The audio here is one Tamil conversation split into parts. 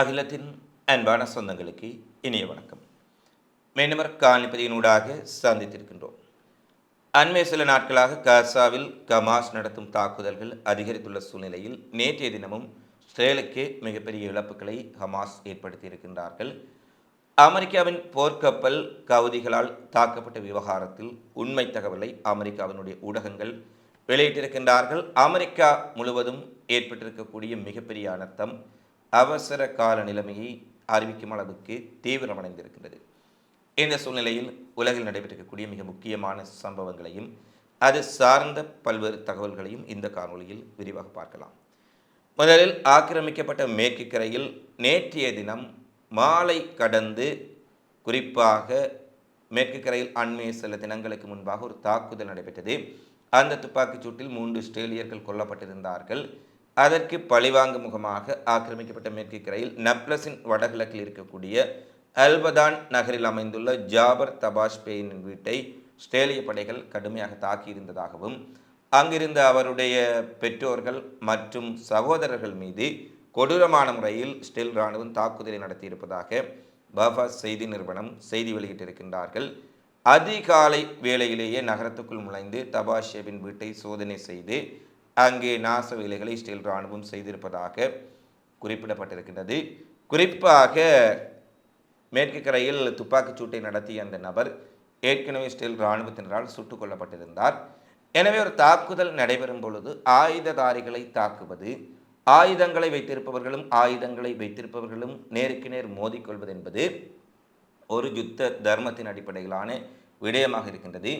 அகிலத்தின் அன்பான சொந்தங்களுக்கு இனிய வணக்கம். மீனவர் காணிப்பதியினூடாக சந்தித்திருக்கின்றோம். அண்மை சில நாட்களாக காசாவில் கமாஸ் நடத்தும் தாக்குதல்கள் அதிகரித்துள்ள சூழ்நிலையில் நேற்றைய தினமும் ஸ்ரேலுக்கு மிகப்பெரிய இழப்புகளை ஹமாஸ் ஏற்படுத்தியிருக்கின்றார்கள். அமெரிக்காவின் போர்க்கப்பல் கவுதிகளால் தாக்கப்பட்ட விவகாரத்தில் உண்மை தகவலை அமெரிக்காவினுடைய ஊடகங்கள் வெளியிட்டிருக்கின்றார்கள். அமெரிக்கா முழுவதும் ஏற்பட்டிருக்கக்கூடிய மிகப்பெரிய அனர்த்தம் அவசர கால நிலைமையை அறிவிக்கும் அளவுக்கு தீவிரமடைந்திருக்கிறது இந்த சூழ்நிலையில் உலகில் நடைபெற்றிருக்கக்கூடிய மிக முக்கியமான சம்பவங்களையும் அது சார்ந்த பல்வேறு தகவல்களையும் இந்த காணொளியில் விரிவாக பார்க்கலாம். முதலில் ஆக்கிரமிக்கப்பட்ட மேற்கு கரையில் நேற்றைய தினம் மாலை கடந்து குறிப்பாக மேற்கு கரையில் அண்மைய சில தினங்களுக்கு முன்பாக ஒரு தாக்குதல் நடைபெற்றது. அந்த துப்பாக்கிச் சூட்டில் மூன்று ஸ்ட்ரேலியர்கள் கொல்லப்பட்டிருந்தார்கள். அதற்கு பழிவாங்கு முகமாக ஆக்கிரமிக்கப்பட்ட மேற்கு கரையில் நப்லஸின் வடகிழக்கில் இருக்கக்கூடிய அல்பதான் நகரில் அமைந்துள்ள ஜாபர் தபாஷ் பேயின் வீட்டை இஸ்ரேலிய படைகள் கடுமையாக தாக்கியிருந்ததாகவும் அங்கிருந்த அவருடைய பெற்றோர்கள் மற்றும் சகோதரர்கள் மீது கொடூரமான முறையில் ஸ்டெல் இராணுவம் தாக்குதலை நடத்தியிருப்பதாக பாபா செய்தி நிறுவனம் செய்தி வெளியிட்டிருக்கின்றார்கள். அதிகாலை வேளையிலேயே நகரத்துக்குள் நுழைந்து தபாஷேவின் வீட்டை சோதனை செய்து அங்கே நாச வேலைகளை இஸ்ரேல் இராணுவம் செய்திருப்பதாக குறிப்பிடப்பட்டிருக்கின்றது. குறிப்பாக மேற்கு கரையில் துப்பாக்கிச் சூட்டை நடத்திய அந்த நபர் ஏற்கனவே இஸ்ரேல் இராணுவத்தினரால் சுட்டுக் கொல்லப்பட்டிருந்தார். எனவே ஒரு தாக்குதல் நடைபெறும் பொழுது ஆயுததாரிகளை தாக்குவது ஆயுதங்களை வைத்திருப்பவர்களும் ஆயுதங்களை வைத்திருப்பவர்களும் நேருக்கு நேர் மோதிக்கொள்வது என்பது ஒரு யுத்த தர்மத்தின் அடிப்படையிலான விடயமாக இருக்கின்றது.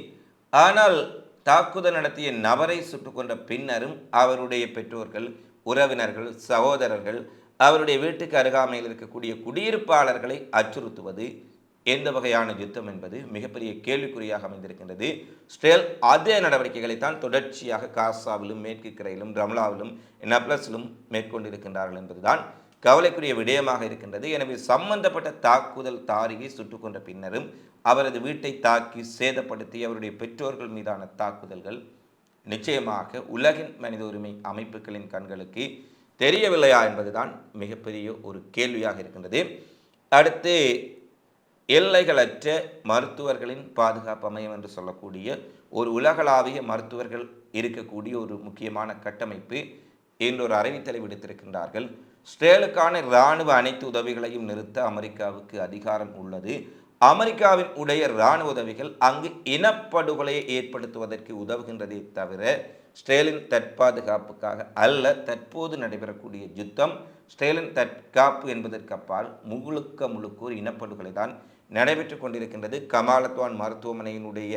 ஆனால் தாக்குதல் நடத்திய நபரை சுட்டுக்கொண்ட பின்னரும் அவருடைய பெற்றோர்கள் உறவினர்கள் சகோதரர்கள் அவருடைய வீட்டுக்கு அருகாமையில் இருக்கக்கூடிய குடியிருப்பாளர்களை அச்சுறுத்துவது எந்த வகையான யுத்தம் என்பது மிகப்பெரிய கேள்விக்குறியாக அமைந்திருக்கின்றது. ஸ்டேல் அதே நடவடிக்கைகளை தான் தொடர்ச்சியாக காசாவிலும் மேற்கு கரையிலும் ரம்லாவிலும் நப்ளஸிலும் மேற்கொண்டிருக்கின்றார்கள் என்பதுதான் கவலைக்குரிய விடயமாக இருக்கின்றது. எனவே சம்பந்தப்பட்ட தாக்குதல் தாரியை சுட்டுக் கொண்ட பின்னரும் அவரது வீட்டை தாக்கி சேதப்படுத்தி அவருடைய பெற்றோர்கள் மீதான தாக்குதல்கள் நிச்சயமாக உலகின் மனித உரிமை அமைப்புகளின் கண்களுக்கு தெரியவில்லையா என்பதுதான் மிகப்பெரிய ஒரு கேள்வியாக இருக்கின்றது. அடுத்து எல்லைகளற்ற மருத்துவர்களின் பாதுகாப்பு அமையம் என்று சொல்லக்கூடிய ஒரு உலகளாவிய மருத்துவர்கள் இருக்கக்கூடிய ஒரு முக்கியமான கட்டமைப்பு என்றொரு அறிவித்தலை விடுத்திருக்கின்றார்கள். ஸ்டேலுக்கான இராணுவ அனைத்து உதவிகளையும் நிறுத்த அமெரிக்காவுக்கு அதிகாரம் உள்ளது. அமெரிக்காவின் உடைய இராணுவ உதவிகள் அங்கு இனப்படுகொலையை ஏற்படுத்துவதற்கு உதவுகின்றதே தவிர ஸ்டேலின் தற்பாதுகாப்புக்காக அல்ல தற்போது நடைபெறக்கூடிய யுத்தம் ஸ்டேலின் தற்காப்பு என்பதற்கு அப்பால் முழுக்க முழுக்க ஒரு இனப்படுகொலை தான் நடைபெற்று கொண்டிருக்கின்றது. கமாலத்வான் மருத்துவமனையினுடைய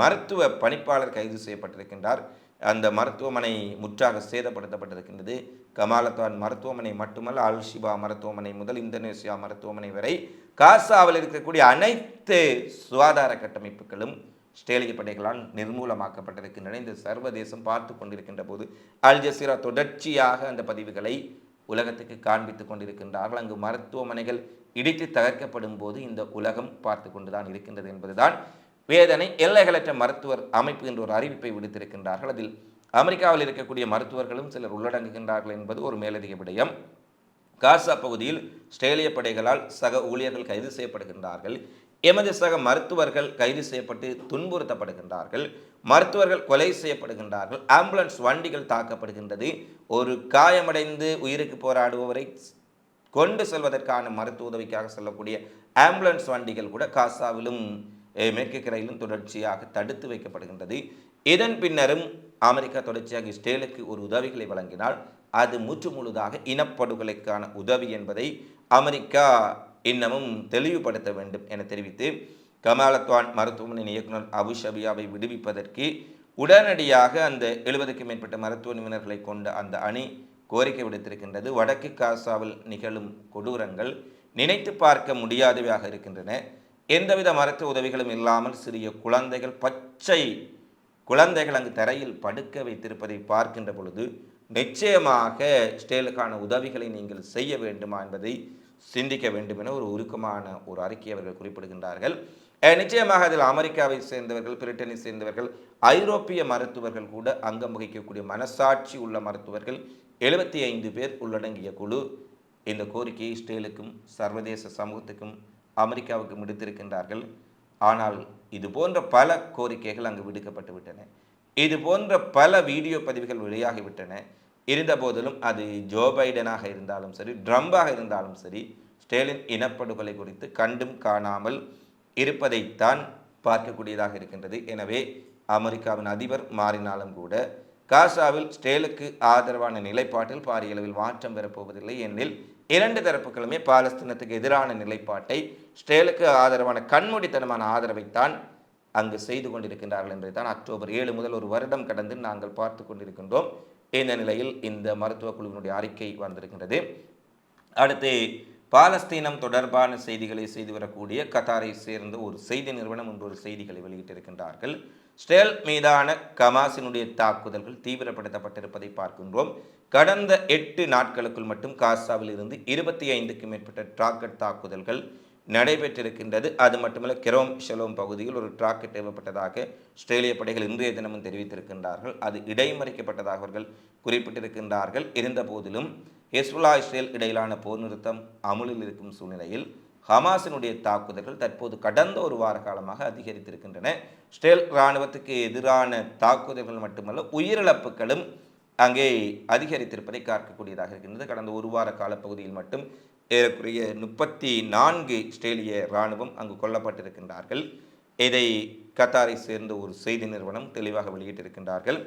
மருத்துவ பணிப்பாளர் கைது செய்யப்பட்டிருக்கின்றார். அந்த மருத்துவமனை முற்றாக சேதப்படுத்தப்பட்டிருக்கின்றது. கமாலத்வான் மருத்துவமனை மட்டுமல்ல அல்ஷிபா மருத்துவமனை முதல் இந்தோனேசியா மருத்துவமனை வரை காசாவில் இருக்கக்கூடிய அனைத்து சுகாதார கட்டமைப்புகளும் ஸ்டேலிய படைகளால் நிர்மூலமாக்கப்பட்டிருக்கின்றன இந்த சர்வதேசம் பார்த்து கொண்டிருக்கின்ற போது அல் ஜசீரா தொடர்ச்சியாக அந்த பதிவுகளை உலகத்துக்கு காண்பித்து கொண்டிருக்கின்றார்கள். அங்கு மருத்துவமனைகள் இடித்து தகர்க்கப்படும் போது இந்த உலகம் பார்த்து கொண்டுதான் இருக்கின்றது என்பதுதான் வேதனை. எல்லைகளற்ற மருத்துவர் அமைப்பு என்ற ஒரு அறிவிப்பை விடுத்திருக்கின்றார்கள். அதில் அமெரிக்காவில் இருக்கக்கூடிய மருத்துவர்களும் சிலர் உள்ளடங்குகின்றார்கள் என்பது ஒரு மேலதிக விடயம். காசா பகுதியில் ஸ்ட்ரேலிய படைகளால் சக ஊழியர்கள் கைது செய்யப்படுகின்றார்கள். எமது சக மருத்துவர்கள் கைது செய்யப்பட்டு துன்புறுத்தப்படுகின்றார்கள். மருத்துவர்கள் கொலை செய்யப்படுகின்றார்கள். ஆம்புலன்ஸ் வண்டிகள் தாக்கப்படுகின்றது. ஒரு காயமடைந்து உயிருக்கு போராடுபவரை கொண்டு செல்வதற்கான மருத்துவ உதவிக்காக செல்லக்கூடிய ஆம்புலன்ஸ் வண்டிகள் கூட காசாவிலும் மேற்கு கரையிலும் தொடர்ச்சியாக தடுத்து வைக்கப்படுகின்றது. இதன் பின்னரும் அமெரிக்கா தொடர்ச்சியாக இஸ்ரேலுக்கு ஒரு உதவிகளை வழங்கினால் அது முற்று முழுதாக இனப்படுகொலைக்கான உதவி என்பதை அமெரிக்கா இன்னமும் தெளிவுபடுத்த வேண்டும் என தெரிவித்து கமாலத்வான் மருத்துவமனை இயக்குனர் அபு ஷபியாவை விடுவிப்பதற்கு உடனடியாக அந்த எழுபதுக்கும் மேற்பட்ட மருத்துவ நிபுணர்களை கொண்ட அந்த அணி கோரிக்கை விடுத்திருக்கின்றது. வடக்கு காசாவில் நிகழும் கொடூரங்கள் நினைத்து பார்க்க முடியாதவையாக இருக்கின்றன. எந்தவித மருத்துவ உதவிகளும் இல்லாமல் சிறிய குழந்தைகள் பச்சை குழந்தைகள் அங்கு தரையில் படுக்க வைத்திருப்பதை பார்க்கின்ற பொழுது நிச்சயமாக ஸ்டேலுக்கான உதவிகளை நீங்கள் செய்ய வேண்டுமா என்பதை சிந்திக்க வேண்டும் என ஒரு உருக்கமான ஒரு அறிக்கை அவர்கள் குறிப்பிடுகின்றார்கள். நிச்சயமாக அதில் அமெரிக்காவை சேர்ந்தவர்கள் பிரிட்டனை சேர்ந்தவர்கள் ஐரோப்பிய மருத்துவர்கள் கூட அங்கம் வகிக்கக்கூடிய மனசாட்சி உள்ள மருத்துவர்கள் எழுபத்தி ஐந்து பேர் உள்ளடங்கிய குழு இந்த கோரிக்கையை இஸ்ரேலுக்கும் சர்வதேச சமூகத்துக்கும் அமெரிக்காவுக்கும் விடுத்திருக்கின்றார்கள். ஆனால் இது போன்ற பல கோரிக்கைகள் அங்கு விடுக்கப்பட்டு விட்டன. இது போன்ற பல வீடியோ பதிவுகள் வெளியாகிவிட்டன இருந்த போதிலும் அது ஜோ பைடனாக இருந்தாலும் சரி ட்ரம்பாக இருந்தாலும் சரி ஸ்டேலின் இனப்படுகொலை குறித்து கண்டும் காணாமல் இருப்பதைத்தான் பார்க்கக்கூடியதாக இருக்கின்றது. எனவே அமெரிக்காவின் அதிபர் மாறினாலும் கூட காசாவில் ஸ்டேலுக்கு ஆதரவான நிலைப்பாட்டில் பாரியளவில் மாற்றம் பெறப்போவதில்லை எனில் இரண்டு தரப்புகளுமே பாலஸ்தீனத்துக்கு எதிரான நிலைப்பாட்டை ஸ்ரேலுக்கு ஆதரவான கண்மூடித்தனமான ஆதரவைத்தான் அங்கு செய்து கொண்டிருக்கின்றார்கள் என்பதைத்தான் அக்டோபர் ஏழு முதல் ஒரு வருடம் கடந்து நாங்கள் பார்த்து கொண்டிருக்கின்றோம். இந்த நிலையில் இந்த மருத்துவ குழுவினுடைய அறிக்கை வந்திருக்கின்றது. அடுத்து பாலஸ்தீனம் தொடர்பான செய்திகளை செய்து வரக்கூடிய கத்தாரை சேர்ந்த ஒரு செய்தி நிறுவனம் இன்று ஒரு செய்திகளை வெளியிட்டிருக்கின்றார்கள். ஸ்டேல் மீதான கமாசினுடைய தாக்குதல்கள் தீவிரப்படுத்தப்பட்டிருப்பதை பார்க்கின்றோம். கடந்த எட்டு நாட்களுக்குள் மட்டும் காசாவில் இருந்து இருபத்தி ஐந்துக்கும் மேற்பட்ட டிராக்கெட் தாக்குதல்கள் நடைபெற்றிருக்கின்றது. அது மட்டுமல்ல கெரோம் ஷெலோம் பகுதியில் ஒரு டிராக்கெட் ஏவப்பட்டதாக ஆஸ்திரேலிய படைகள் இன்றைய தினமும் தெரிவித்திருக்கின்றார்கள். அது இடைமறிக்கப்பட்டதாக அவர்கள் குறிப்பிட்டிருக்கின்றார்கள். இருந்த போதிலும் ஹெஸ்புல்லா இஸ்ரேல் இடையிலான போர் நிறுத்தம் அமுலில் இருக்கும் சூழ்நிலையில் ஹமாஸினுடைய தாக்குதல்கள் தற்போது கடந்த ஒரு வார காலமாக அதிகரித்திருக்கின்றன. இஸ்ரேல் இராணுவத்துக்கு எதிரான தாக்குதல்கள் மட்டுமல்ல உயிரிழப்புகளும் அங்கே அதிகரித்திருப்பதை பார்க்கக்கூடியதாக இருக்கின்றது. கடந்த ஒரு வார காலப்பகுதியில் மட்டும் ஏறக்குறைய முப்பத்தி நான்கு இஸ்ரேலிய இராணுவம் அங்கு கொல்லப்பட்டிருக்கின்றார்கள். இதை கத்தாரை சேர்ந்த ஒரு செய்தி நிறுவனம் தெளிவாக வெளியிட்டிருக்கின்றார்கள்.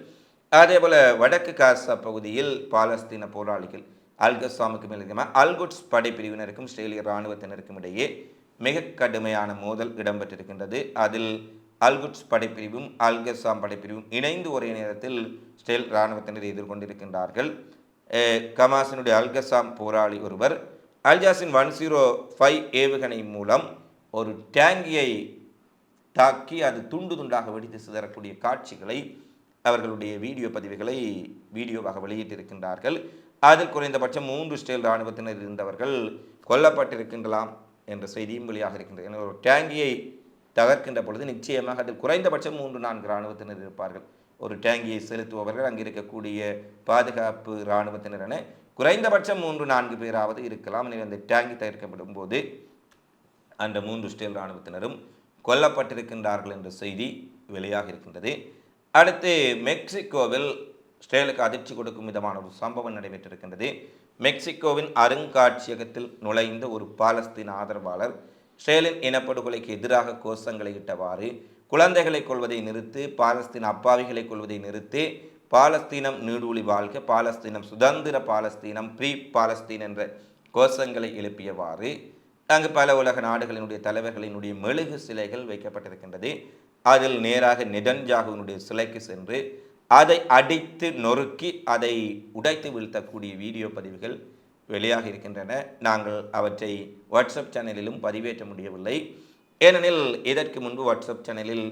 அதேபோல் வடக்கு காசா பகுதியில் பாலஸ்தீன போராளிகள் அல்கசாமுக்கு மேல் அல்குட்ஸ் படைப்பிரிவினருக்கும் இஸ்ரேலிய இராணுவத்தினருக்கும் இடையே மிக கடுமையான மோதல் இடம்பெற்றிருக்கின்றது. அதில் அல்குட்ஸ் படைப்பிரிவும் அல்கசாம் படைப்பிரிவும் இணைந்து ஒரே நேரத்தில் ஸ்டெல் இராணுவத்தினர் எதிர்கொண்டிருக்கின்றார்கள். கமாசினுடைய அல்கசாம் போராளி ஒருவர் அல்ஜாஸின் ஒன் ஜீரோ ஃபைவ் ஏவுகணை மூலம் ஒரு டேங்கியை தாக்கி அது துண்டு துண்டாக வெடித்து சிதறக்கூடிய காட்சிகளை அவர்களுடைய வீடியோ பதிவுகளை வீடியோவாக வெளியிட்டிருக்கின்றார்கள். அதில் குறைந்தபட்சம் மூன்று ஸ்டேல் இராணுவத்தினர் இருந்தவர்கள் கொல்லப்பட்டிருக்கின்றலாம் என்ற செய்தியும் வெளியாக இருக்கின்றது எனவே ஒரு டேங்கியை தகர்க்கின்ற பொழுது நிச்சயமாக அதில் குறைந்தபட்சம் மூன்று நான்கு இராணுவத்தினர் இருப்பார்கள். ஒரு டேங்கியை செலுத்துபவர்கள் அங்கே இருக்கக்கூடிய பாதுகாப்பு இராணுவத்தினர் என குறைந்தபட்சம் மூன்று நான்கு பேராவது இருக்கலாம். எனவே அந்த டேங்கி தகர்க்கப்படும் போது அந்த மூன்று ஸ்டேல் இராணுவத்தினரும் கொல்லப்பட்டிருக்கின்றார்கள் என்ற செய்தி வெளியாக இருக்கின்றது. அடுத்து மெக்சிகோவில் ஸ்டேலுக்கு அதிர்ச்சி கொடுக்கும் விதமான ஒரு சம்பவம் நடைபெற்றிருக்கின்றது. மெக்சிகோவின் அருங்காட்சியகத்தில் நுழைந்த ஒரு பாலஸ்தீன் ஆதரவாளர் ஸ்டேலின் இனப்படுகொலைக்கு எதிராக கோஷங்களை இட்டவாறு குழந்தைகளை கொள்வதை நிறுத்து பாலஸ்தீன அப்பாவிகளை கொள்வதை நிறுத்து பாலஸ்தீனம் நீடூழி வாழ்க பாலஸ்தீனம் சுதந்திர பாலஸ்தீனம் ப்ரீ பாலஸ்தீன் என்ற கோஷங்களை எழுப்பியவாறு அங்கு பல உலக நாடுகளினுடைய தலைவர்களினுடைய மெழுகு சிலைகள் வைக்கப்பட்டிருக்கின்றது. அதில் நேராக நெதன்ஜாகுவினுடைய சிலைக்கு சென்று அதை அடித்து நொறுக்கி அதை உடைத்து வீழ்த்தக்கூடிய வீடியோ பதிவுகள் வெளியாக இருக்கின்றன. நாங்கள் அவற்றை வாட்ஸ்அப் சேனலிலும் பதிவேற்ற முடியவில்லை. ஏனெனில் இதற்கு முன்பு வாட்ஸ்அப் சேனலில்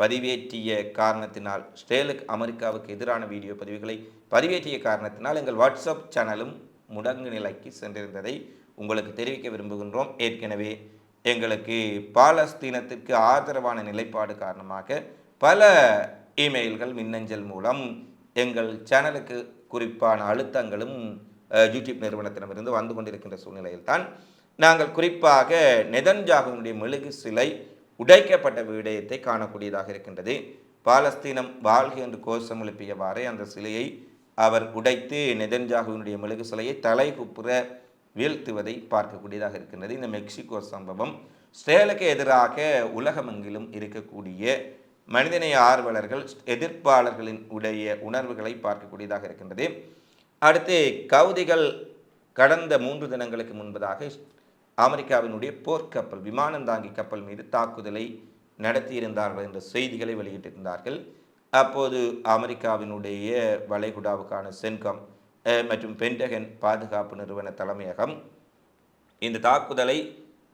பதிவேற்றிய காரணத்தினால் ஸ்டேலுக்கு அமெரிக்காவுக்கு எதிரான வீடியோ பதிவுகளை பதிவேற்றிய காரணத்தினால் எங்கள் வாட்ஸ்அப் சேனலும் முடங்கு நிலைக்கு சென்றிருந்ததை உங்களுக்கு தெரிவிக்க விரும்புகின்றோம். ஏற்கனவே எங்களுக்கு பாலஸ்தீனத்திற்கு ஆதரவான நிலைப்பாடு காரணமாக பல இமெயில்கள் மின்னஞ்சல் மூலம் எங்கள் சேனலுக்கு குறிப்பான அழுத்தங்களும் யூடியூப் நிறுவனத்திடமிருந்து வந்து கொண்டிருக்கின்ற சூழ்நிலையில் தான் நாங்கள் குறிப்பாக நெதன்ஜாகுவினுடைய மெழுகு சிலை உடைக்கப்பட்ட விடயத்தை காணக்கூடியதாக இருக்கின்றது. பாலஸ்தீனம் வாழ்க என்று கோஷம் எழுப்பியவாறே அந்த சிலையை அவர் உடைத்து நெதன்ஜாகுவினுடைய மெழுகு சிலையை தலைகுப்புற வீழ்த்துவதை பார்க்கக்கூடியதாக இருக்கின்றது. இந்த மெக்சிகோ சம்பவம் ஸ்டேலுக்கு எதிராக உலகமெங்கிலும் இருக்கக்கூடிய மனிதநேய ஆர்வலர்கள் எதிர்ப்பாளர்களின் உடைய உணர்வுகளை பார்க்கக்கூடியதாக இருக்கின்றது. அடுத்து கவுதிகள் கடந்த மூன்று தினங்களுக்கு முன்பதாக அமெரிக்காவினுடைய போர்க்கப்பல் விமானந்தாங்கி கப்பல் மீது தாக்குதலை நடத்தியிருந்தார்கள் என்ற செய்திகளை வெளியிட்டிருந்தார்கள். அப்போது அமெரிக்காவினுடைய வளைகுடாவுக்கான சென்கம் மற்றும் பென்டகன் பாதுகாப்பு நிறுவன தலைமையகம் இந்த தாக்குதலை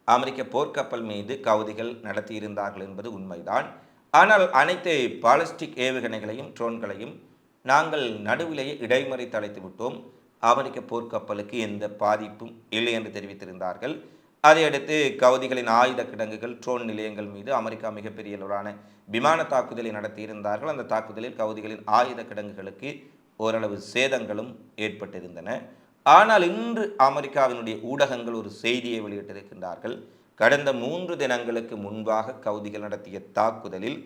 அமெரிக்க போர்க்கப்பல் மீது கவுதிகள் நடத்தியிருந்தார்கள் என்பது உண்மைதான். ஆனால் அனைத்து பாலிஸ்டிக் ஏவுகணைகளையும் ட்ரோன்களையும் நாங்கள் நடுவிலேயே இடைமறித்து அழைத்து விட்டோம். அமெரிக்க போர்க்கப்பலுக்கு எந்த பாதிப்பும் இல்லை என்று தெரிவித்திருந்தார்கள். அதையடுத்து கவுதிகளின் ஆயுத கிடங்குகள் ட்ரோன் நிலையங்கள் மீது அமெரிக்கா மிகப்பெரிய அளவிலான விமான தாக்குதலை நடத்தியிருந்தார்கள். அந்த தாக்குதலில் கவுதிகளின் ஆயுத கிடங்குகளுக்கு ஓரளவு சேதங்களும் ஏற்பட்டிருந்தன. ஆனால் இன்று அமெரிக்காவினுடைய ஊடகங்கள் ஒரு செய்தியை வெளியிட்டிருக்கின்றார்கள். கடந்த மூன்று தினங்களுக்கு முன்பாக கவுதிகள் நடத்திய தாக்குதலில்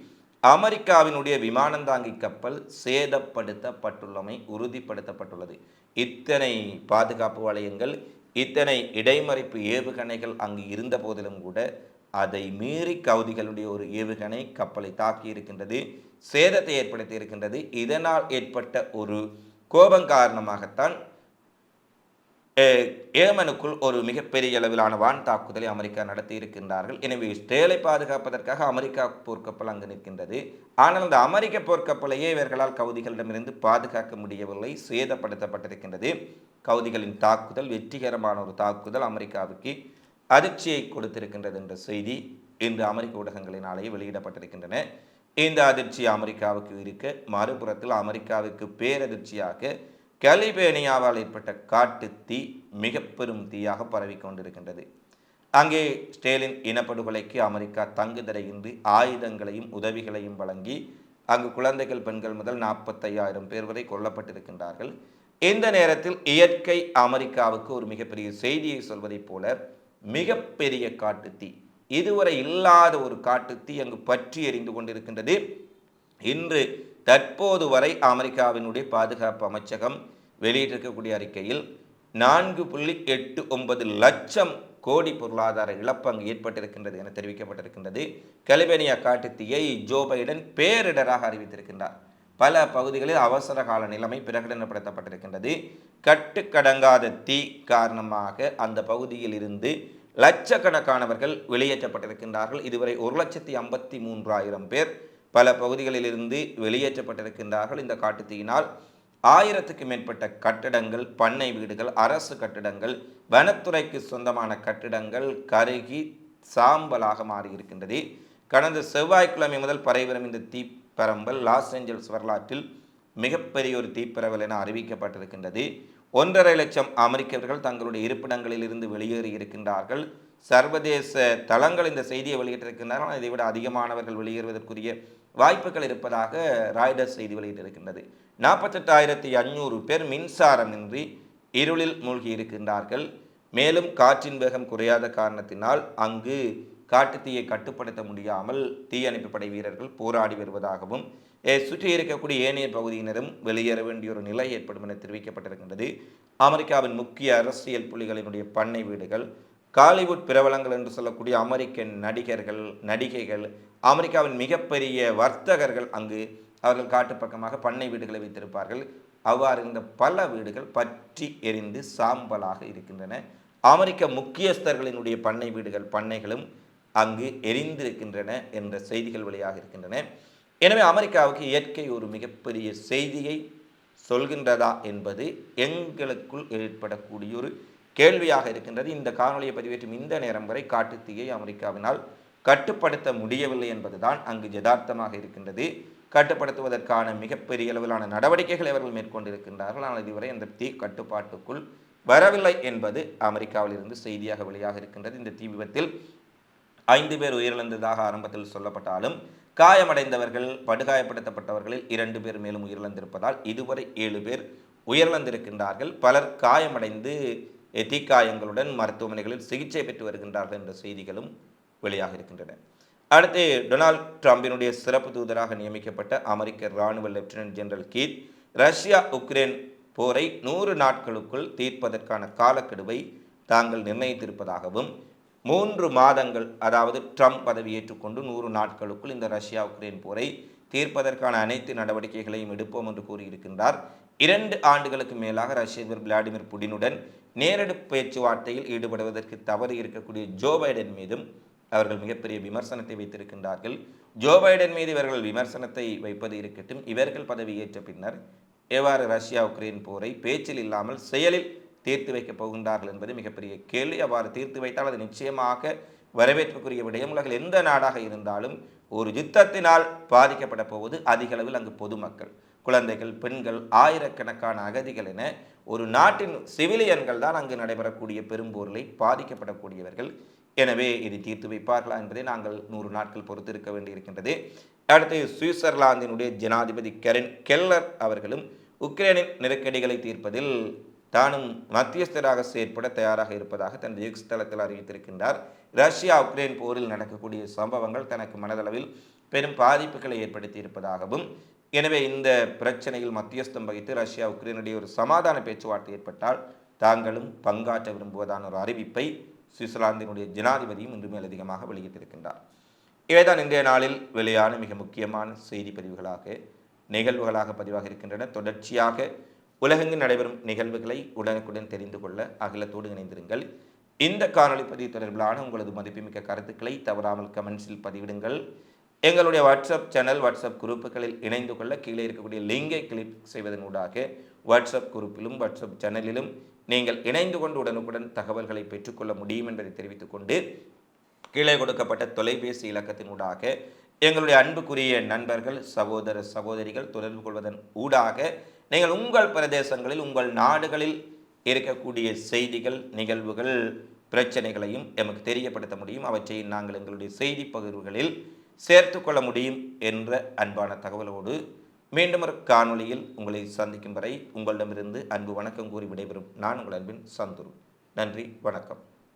அமெரிக்காவினுடைய விமானந்தாங்கி கப்பல் சேதப்படுத்தப்பட்டுள்ளமை உறுதிப்படுத்தப்பட்டுள்ளது. இத்தனை பாதுகாப்பு வளையங்கள் இத்தனை இடைமறிப்பு ஏவுகணைகள் அங்கு இருந்த போதிலும் கூட அதை மீறி கவுதிகளுடைய ஒரு ஏவுகணை கப்பலை தாக்கி இருக்கின்றது சேதத்தை ஏற்படுத்தி இருக்கின்றது. இதனால் ஏற்பட்ட ஒரு கோபம் காரணமாகத்தான் ஏமனுக்குள் ஒரு மிகப்பெரிய அளவிலான வான் தாக்குதலை அமெரிக்கா நடத்தி இருக்கின்றார்கள். எனவே இஸ்ரேலை பாதுகாப்பதற்காக அமெரிக்கா போர்க்கப்பல் அங்கு நிற்கின்றது. ஆனால் அந்த அமெரிக்க போர்க்கப்பலையே இவர்களால் கவுதிகளிடமிருந்து பாதுகாக்க முடியவில்லை. சேதப்படுத்தப்பட்டிருக்கின்றது. கவுதிகளின் தாக்குதல் வெற்றிகரமான ஒரு தாக்குதல் அமெரிக்காவுக்கு அதிர்ச்சியை கொடுத்திருக்கின்றது என்ற செய்தி இன்று அமெரிக்க ஊடகங்களினாலேயே வெளியிடப்பட்டிருக்கின்றன. இந்த அதிர்ச்சி அமெரிக்காவுக்கு இருக்க மறுபுறத்தில் அமெரிக்காவுக்கு பேரதிர்ச்சியாக கலிபேனியாவால் ஏற்பட்ட காட்டு தீ மிக பெரும் தீயாக பரவி கொண்டிருக்கின்றது. அங்கே ஸ்டேலின் இனப்படுகொலைக்கு அமெரிக்கா தங்குதடையின்றி ஆயுதங்களையும் உதவிகளையும் வழங்கி அங்கு குழந்தைகள் பெண்கள் முதல் நாற்பத்தையாயிரம் பேர் வரை கொல்லப்பட்டிருக்கின்றார்கள். இந்த நேரத்தில் இயற்கை அமெரிக்காவுக்கு ஒரு மிகப்பெரிய செய்தியை சொல்வதைப் போல மிகப்பெரிய காட்டுத்தீ இதுவரை இல்லாத ஒரு காட்டுத்தீ அங்கு பற்றி எரிந்து கொண்டிருக்கின்றது. இன்று தற்போது வரை அமெரிக்காவினுடைய பாதுகாப்பு அமைச்சகம் வெளியிட்டிருக்கக்கூடிய அறிக்கையில் நான்கு புள்ளி எட்டு ஒன்பது லட்சம் கோடி பொருளாதார இழப்பு அங்கு ஏற்பட்டிருக்கின்றது என தெரிவிக்கப்பட்டிருக்கின்றது. கலிபேனியா காட்டுத்தீயை ஜோ பைடன் பேரிடராக அறிவித்திருக்கின்றார். பல பகுதிகளில் அவசர கால நிலைமை பிரகடனப்படுத்தப்பட்டிருக்கின்றது. கட்டுக்கடங்காத தீ காரணமாக அந்த பகுதியில் இருந்து லட்சக்கணக்கானவர்கள் வெளியேற்றப்பட்டிருக்கின்றார்கள். இதுவரை ஒரு லட்சத்தி ஐம்பத்தி மூன்றாயிரம் பேர் பல பகுதிகளிலிருந்து வெளியேற்றப்பட்டிருக்கின்றார்கள். இந்த காட்டுத்தீயினால் ஆயிரத்துக்கு மேற்பட்ட கட்டடங்கள் பண்ணை வீடுகள் அரசு கட்டிடங்கள் வனத்துறைக்கு சொந்தமான கட்டிடங்கள் கருகி சாம்பலாக மாறியிருக்கின்றது. கடந்த செவ்வாய்க்கிழமை முதல் பரவிவரும் இந்த தீப்பரம்பல் லாஸ் ஏஞ்சல்ஸ் வரலாற்றில் மிகப்பெரிய ஒரு தீப்பரவல் என அறிவிக்கப்பட்டிருக்கின்றது. ஒன்றரை லட்சம் அமெரிக்கர்கள் தங்களுடைய இருப்பிடங்களில் இருந்து வெளியேறி இருக்கின்றார்கள். சர்வதேச தளங்கள் இந்த செய்தியை வெளியிட்டிருக்கின்றன. இதைவிட அதிகமானவர்கள் வெளியேறுவதற்குரிய வாய்ப்புகள் இருப்பதாக ராய்டர்ஸ் செய்தி வெளியிட்டிருக்கின்றது. நாற்பத்தெட்டாயிரத்தி ஐநூறு பேர் மின்சாரமின்றி இருளில் மூழ்கி இருக்கின்றார்கள். மேலும் காற்றின் வேகம் குறையாத காரணத்தினால் அங்கு காட்டுத்தீயை கட்டுப்படுத்த முடியாமல் தீயணைப்பு படை வீரர்கள் போராடி வருவதாகவும் சுற்றி இருக்கக்கூடிய ஏனைய பகுதியினரும் வெளியேற வேண்டிய ஒரு நிலை ஏற்படும் என தெரிவிக்கப்பட்டிருக்கின்றது. அமெரிக்காவின் முக்கிய அரசியல் புள்ளிகளினுடைய பண்ணை வீடுகள் காலிவுட் பிரபலங்கள் என்று சொல்லக்கூடிய அமெரிக்க நடிகர்கள் நடிகைகள் அமெரிக்காவின் மிகப்பெரிய வர்த்தகர்கள் அங்கு அவர்கள் காட்டு பக்கமாக பண்ணை வீடுகளை வைத்திருப்பார்கள். அவ்வாறு இருந்த பல வீடுகள் பற்றி எரிந்து சாம்பலாக இருக்கின்றன. அமெரிக்க முக்கியஸ்தர்களினுடைய பண்ணை வீடுகள் பண்ணைகளும் அங்கு எரிந்திருக்கின்றன என்ற செய்திகள் வெளியாக இருக்கின்றன. எனவே அமெரிக்காவுக்கு இயற்கை ஒரு மிகப்பெரிய செய்தியை சொல்கின்றதா என்பது எங்களுக்குள் ஏற்படக்கூடிய ஒரு கேள்வியாக இருக்கின்றது. இந்த காணொலியை பதிவேற்றும் இந்த நேரம் வரை காட்டுத்தீயை அமெரிக்காவினால் கட்டுப்படுத்த முடியவில்லை என்பதுதான் அங்கு யதார்த்தமாக இருக்கின்றது. கட்டுப்படுத்துவதற்கான மிகப்பெரிய அளவிலான நடவடிக்கைகளை அவர்கள் மேற்கொண்டிருக்கின்றார்கள். ஆனால் இதுவரை அந்த தீ கட்டுப்பாட்டுக்குள் வரவில்லை என்பது அமெரிக்காவில் இருந்து செய்தியாக வெளியாக இருக்கின்றது. இந்த தீ விபத்தில் ஐந்து பேர் உயிரிழந்ததாக ஆரம்பத்தில் சொல்லப்பட்டாலும் காயமடைந்தவர்கள் படுகாயப்படுத்தப்பட்டவர்களில் இரண்டு பேர் மேலும் உயிரிழந்திருப்பதால் இதுவரை ஏழு பேர் உயிரிழந்திருக்கின்றார்கள். பலர் காயமடைந்து தீக்காயங்களுடன் மருத்துவமனைகளில் சிகிச்சை பெற்று வருகின்றார்கள் என்ற செய்திகளும் வெளியாக இருக்கின்றன. அடுத்து டொனால்ட் ட்ரம்பினுடைய சிறப்பு தூதராக நியமிக்கப்பட்ட அமெரிக்க இராணுவ lieutenant general Keith Russia Ukraine போரை நூறு நாட்களுக்குள் தீர்ப்பதற்கான காலக்கெடுவை தாங்கள் நிர்ணயித்திருப்பதாகவும் மூன்று மாதங்கள் அதாவது ட்ரம்ப் பதவியேற்றுக்கொண்டு நூறு நாட்களுக்குள் இந்த ரஷ்யா உக்ரைன் போரை தீர்ப்பதற்கான அனைத்து நடவடிக்கைகளையும் எடுப்போம் என்று கூறியிருக்கின்றார். இரண்டு ஆண்டுகளுக்கு மேலாக ரஷ்ய அதிபர் விளாடிமிர் புடினுடன் நேரடி பேச்சுவார்த்தையில் ஈடுபடுவதற்கு தவறு இருக்கக்கூடிய ஜோ பைடன் மீதும் அவர்கள் மிகப்பெரிய விமர்சனத்தை வைத்திருக்கின்றார்கள். ஜோ பைடன் மீது இவர்கள் விமர்சனத்தை வைப்பது இருக்கட்டும். இவர்கள் பதவியேற்ற பின்னர் எவ்வாறு ரஷ்யா உக்ரைன் போரை பேச்சில் இல்லாமல் செயலில் தீர்த்து வைக்கப் போகின்றார்கள் என்பது மிகப்பெரிய கேள்வி. அவ்வாறு தீர்த்து வைத்தால் அது நிச்சயமாக வரவேற்புக்குரிய விடயம். உலகில் எந்த நாடாக இருந்தாலும் ஒரு யுத்தத்தினால் பாதிக்கப்பட போவது அதிக அளவில் அங்கு பொதுமக்கள் குழந்தைகள் பெண்கள் ஆயிரக்கணக்கான அகதிகள் என ஒரு நாட்டின் சிவிலியன்கள் தான் அங்கு நடைபெறக்கூடிய பெரும்போரில் பாதிக்கப்படக்கூடியவர்கள். எனவே இதை தீர்த்து வைப்பார்களா என்பதை நாங்கள் நூறு நாட்கள் பொறுத்திருக்க வேண்டியிருக்கின்றது. அடுத்து சுவிட்சர்லாந்தினுடைய ஜனாதிபதி கெரின் கெல்லர் அவர்களும் உக்ரைனின் நெருக்கடிகளை தீர்ப்பதில் தானும் மத்தியஸ்தராக செயற்பட தயாராக இருப்பதாக தனது எக்ஸ் தளத்தில் அறிவித்திருக்கின்றார். ரஷ்யா உக்ரைன் போரில் நடக்கக்கூடிய சம்பவங்கள் தனக்கு மனதளவில் பெரும் பாதிப்புகளை ஏற்படுத்தி இருப்பதாகவும் எனவே இந்த பிரச்சனையில் மத்தியஸ்தம் வகித்து ரஷ்யா உக்ரைனிடையே ஒரு சமாதான பேச்சுவார்த்தை ஏற்பட்டால் தாங்களும் பங்காற்ற விரும்புவதான ஒரு அறிவிப்பை சுவிட்சர்லாந்தினுடைய ஜனாதிபதியும் இன்று மேலதிகமாக வெளியிட்டிருக்கின்றார். இவைதான் இன்றைய நாளில் வெளியான மிக முக்கியமான செய்தி பதிவுகளாக நிகழ்வுகளாக பதிவாக இருக்கின்றன. தொடர்ச்சியாக உலகெங்கு நடைபெறும் நிகழ்வுகளை உடனுக்குடன் தெரிந்து கொள்ள அகிலத்தோடு இணைந்திருங்கள். இந்த காணொலி பதிவு தொடர்பிலான உங்களது மதிப்புமிக்க கருத்துக்களை தவறாமல் கமெண்ட்ஸில் பதிவிடுங்கள். எங்களுடைய வாட்ஸ்அப் சேனல் வாட்ஸ்அப் குரூப்புகளில் இணைந்து கொள்ள கீழே இருக்கக்கூடிய லிங்கை கிளிக் செய்வதன் ஊடாக வாட்ஸ்அப் குரூப்பிலும் வாட்ஸ்அப் சேனலிலும் நீங்கள் இணைந்து கொண்டு உடனுக்குடன் தகவல்களை பெற்றுக்கொள்ள முடியும் என்பதை தெரிவித்துக் கொண்டு கீழே கொடுக்கப்பட்ட தொலைபேசி இலக்கத்தினூடாக எங்களுடைய அன்புக்குரிய நண்பர்கள் சகோதர சகோதரிகள் தொடர்பு கொள்வதன் ஊடாக நீங்கள் உங்கள் பிரதேசங்களில் உங்கள் நாடுகளில் இருக்கக்கூடிய செய்திகள் நிகழ்வுகள் பிரச்சனைகளையும் எமக்கு தெரியப்படுத்த முடியும். அவற்றை நாங்கள் எங்களுடைய செய்தி பகிர்வுகளில் சேர்த்து கொள்ள முடியும் என்ற அன்பான தகவலோடு மீண்டும் ஒரு காணொளியில் உங்களை சந்திக்கும் வரை உங்களிடமிருந்து அன்பு வணக்கம் கூறி விடைபெறும் நான் உங்கள் அன்பின் சந்துரு. நன்றி வணக்கம்.